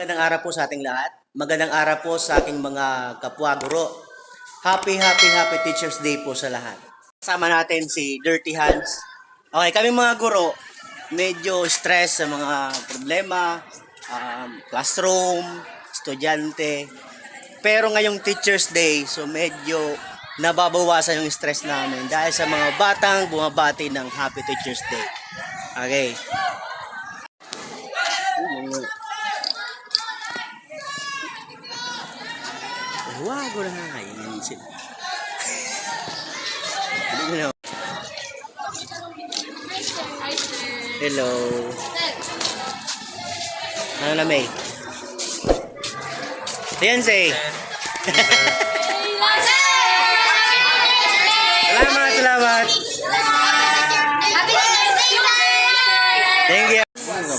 magandang araw po sa ating lahat. Magandang araw po sa aking mga kapwa guro. Happy, happy, happy Teacher's Day po sa lahat. Kasama natin si Dirty Hands. Okay, kami mga guro, medyo stress sa mga problema, um, classroom, estudyante. Pero ngayong Teacher's Day, so medyo nababawasan yung stress namin dahil sa mga batang bumabati ng Happy Teacher's Day. Okay. Ko na yan sila. Na. Hello. Ano na May? Fiancé. Salamat, salamat. Thank you.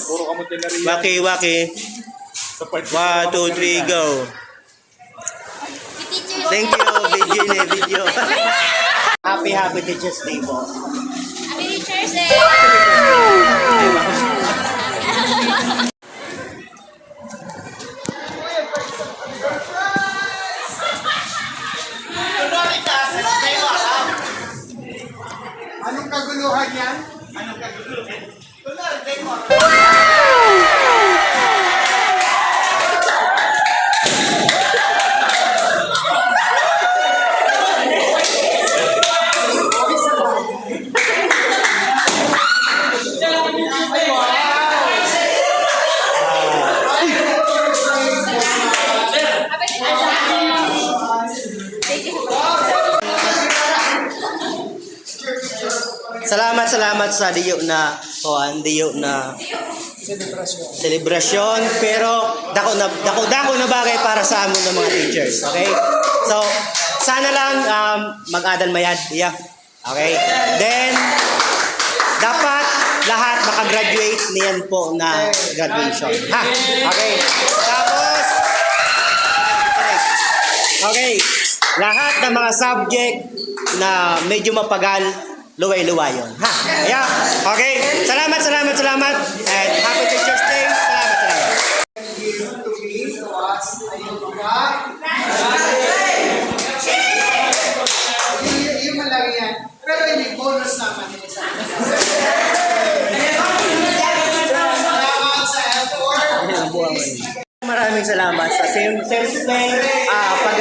Puro kamot na rin Waki, waki. One, two, three, go. Thank you, video na video. happy, happy Teacher's Day po. Happy Teacher's Day! Anong kaguluhan yan? Salamat, salamat sa diyo na kuan, diyo na selebrasyon. Pero dako na dako dako na bagay para sa amon ng mga teachers, okay? So, sana lang um, mag-adan mayad, yeah. Okay? Then dapat lahat makagraduate niyan po na graduation. Ha? Okay. Tapos Okay. Lahat ng mga subject na medyo mapagal, luway-luway yun. Ha? Yeah. Okay. Salamat, salamat, salamat. And happy Teacher's Day. Salamat, salamat. Pero hindi bonus naman yun sa. Maraming salamat sa same same day, ah, paghahanda